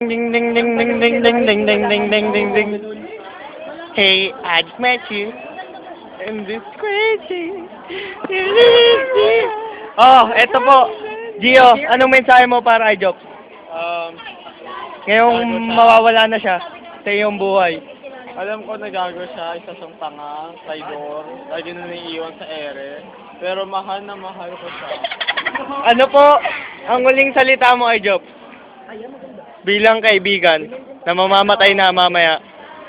Ding ding ding ding ding ding ding ding ding ding ding ding. Hey, I just met you. And this crazy. Oh, eto po. Gio, anong mensahe mo para kay Job? Um, Ngayong mawawala na siya sa iyong buhay. alam ko nagago siya, isa siyang tanga, traidor, lagi na naiiwan sa ere. Pero mahal na mahal ko siya. Ano po ang huling salita mo kay Job? Bilang kaibigan na mamamatay na mamaya.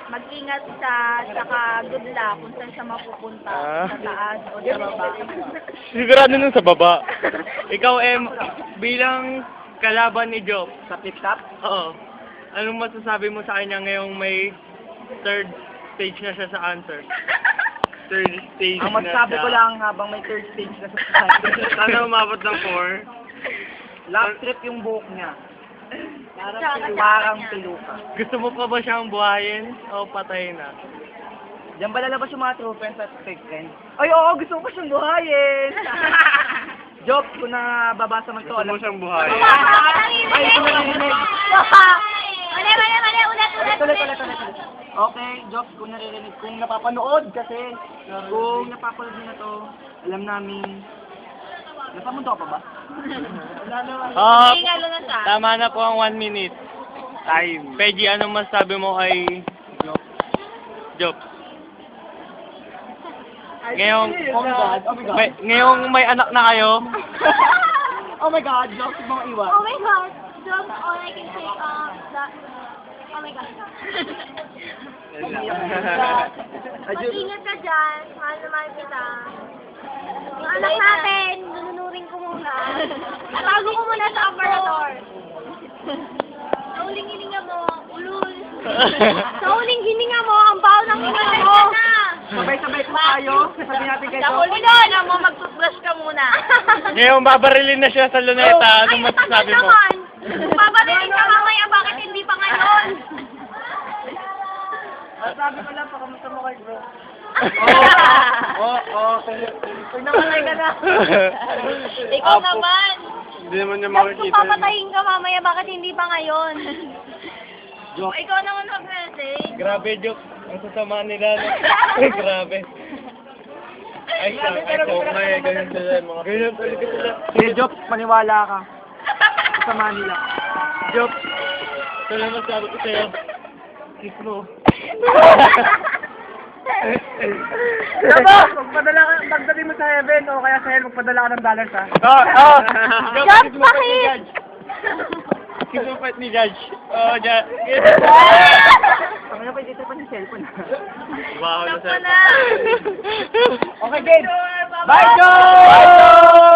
Mag-ingat siya, saka good luck kung saan siya mapupunta, Ah. sa taas o sa baba. Sigurado nun sa baba. Ikaw, Em, bilang kalaban ni Job, Sa tip-top? Oo. Anong masasabi mo sa kanya ngayong may third stage na siya sa answer? Third stage Ang na masasabi siya. ko lang habang may third stage na sa Sana umabot ng four. Last trip yung buhok niya. Parang, parang piluka. Gusto mo pa ba siyang buhayin o patay na? Diyan ba lalabas yung mga true friends at fake friends? Ay, oo, gusto ko pa siyang buhayin! Joke, kung nababasa man to, Gusto alam mo siyang buhayin? Ay, ito na narinig. Mali, mali, mali, ulit, ulit, Ulit, ulit, ulit, ulit. Okay, Job, kung naririnig, kung napapanood kasi, kung napapanood niyo na to, alam namin, napamunto ka pa ba? Naman. Ah, Ingalo na siya. tama na po ang one minute. Time. Peggy, anong masasabi mo kay Job? Job. Ngayong, Oh my God, oh my God. may, ngayong may anak na kayo, oh my God, Job, huwag mong iwan. Oh my God. Just all I can say, um, that, oh my God. Mag-ingat ka dyan. Mahal na mahal kita. Yung anak natin, nununurin ko muna. Tago ko muna sa aparador. Sa huling hininga mo, ulul. Sa huling hininga mo, ang baho ng hininga mo. Sabay-sabay po tayo, sabi natin kay Sa Job. huling hininga mo, mag-toothbrush ka muna. ngayong babarilin na siya sa luneta, anong Ay, ang tagal masasabi mo? naman. Babarinig ka mamaya, bakit hindi pa ngayon? Sabi ko lang, pakamusta mo kay bro? Oo, oo. Pag namatay ka na. Ikaw Apo. naman. Hindi naman niya Kung makikita. papatayin ka mamaya, bakit hindi pa ngayon? Joke. Ikaw naman mag-message. Grabe, joke. Ang sasama nila. No? Ay, grabe. Ay, ay, ay, so, may ganyan sila, mga ganyan talaga sila. Maniwala ka. Sa Manila. Joke. Ito lang masabi ko sa'yo. Kiss mo. Diba? Magpadala ka, pagdating mo sa heaven o kaya sa hell, magpadala ka ng dollars ha. Oh, oh! Joke, kiss mo pa ni? Judge. Kiss mo pa ni Judge. Oh, Judge. Nga pa dito pa ng cellphone. Wow, na. Okay, game. Bye, Job! Bye, Job!